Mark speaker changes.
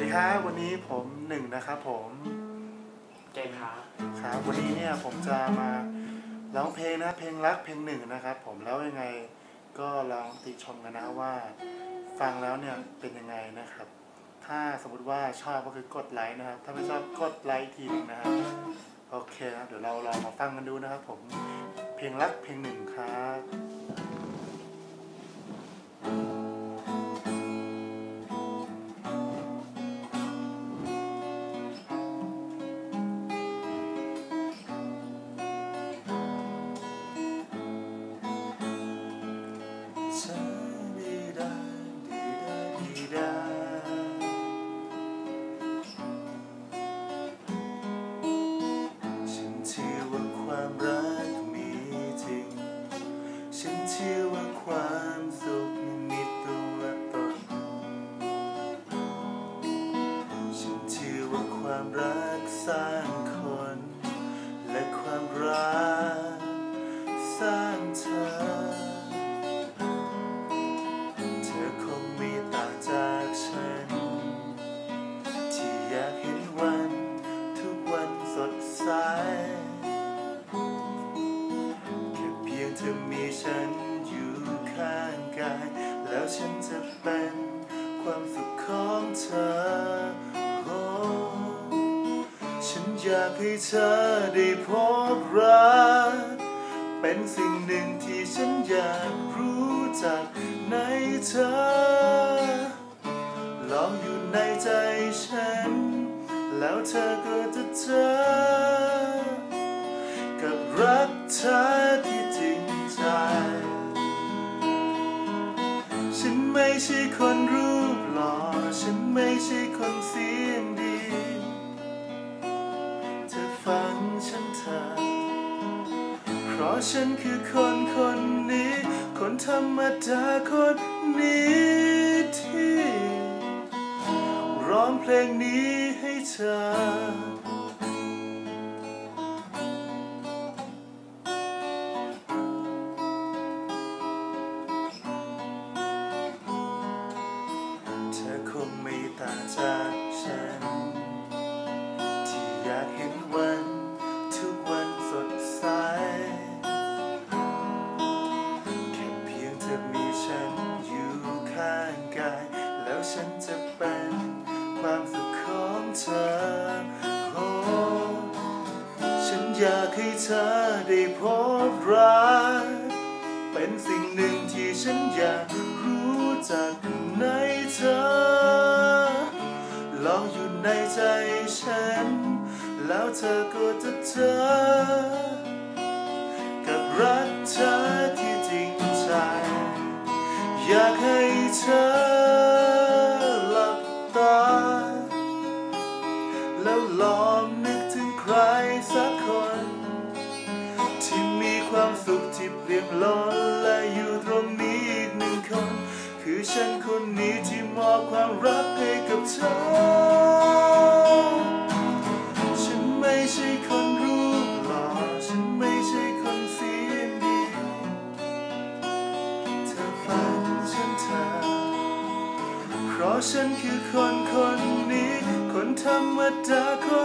Speaker 1: ดีครับวันนี้ผมหนึ่งนะครับผม
Speaker 2: เจมส์ครับ
Speaker 1: ครับวันนี้เนี่ยผมจะมาร้องเพลงนะเพลงรักเพลงหนึ่งนะครับ ผมแล้วยังไงก็ลองติชมกันนะว่า ฟังแล้วเนี่ยเป็นยังไงนะครับ ถ้าสมมติว่าชอบก็คือกดไลค์นะครับ ถ้าไม่ชอบกดไลค์ทีหนึงนะครับโอเคครับเดี๋ยวเราลองมาฟังกันดูนะครับ ผมเพลงรักเพลงหนึ่งครับ สร้างคน และความรักสร้างเธอ เธอคงไม่ต่างจากฉัน ที่อยากเห็นวัน ทุกวันสดใสแค่เพียงเธอมีฉันอยู่ข้างกาย แล้วฉันจะเป็นความสุขของเธอ อยากให้เธอได้พบรัก เป็นสิ่งหนึ่งที่ฉันอยากรู้จักในเธอลองอยู่ในใจฉัน แล้วเธอก็จะเจอ กับรักเธอที่จริงใจ ฉันไม่ใช่คนรูปหล่อ ฉันไม่ใช่คนเสียงดี ฉันเธอ เพราะฉันคือคนคนนี้ คนธรรมดาคนนี้ที่ ร้องเพลงนี้ให้เธอากให้เธอได้พบรัก เป็นสิ่งหนึ่งที่ฉันอยากรู้จักในเธอ ลองอยู่ในใจฉัน แล้วเธอก็จะเจอ กับรักเธอที่จริงใจ อยากให้เธอหลับตา แล้วลองนึก ที่เปลี่ยนล้นและอยู่ตรงนี้อีกหนึ่งคน คือฉันคนนี้ที่มอบความรักให้กับเธอ ฉันไม่ใช่คนรูปหล่อฉันไม่ใช่คนเสียงดี เธอฟังฉันเถอะเพราะฉันคือคนคนนี้ คนธรรมดาคน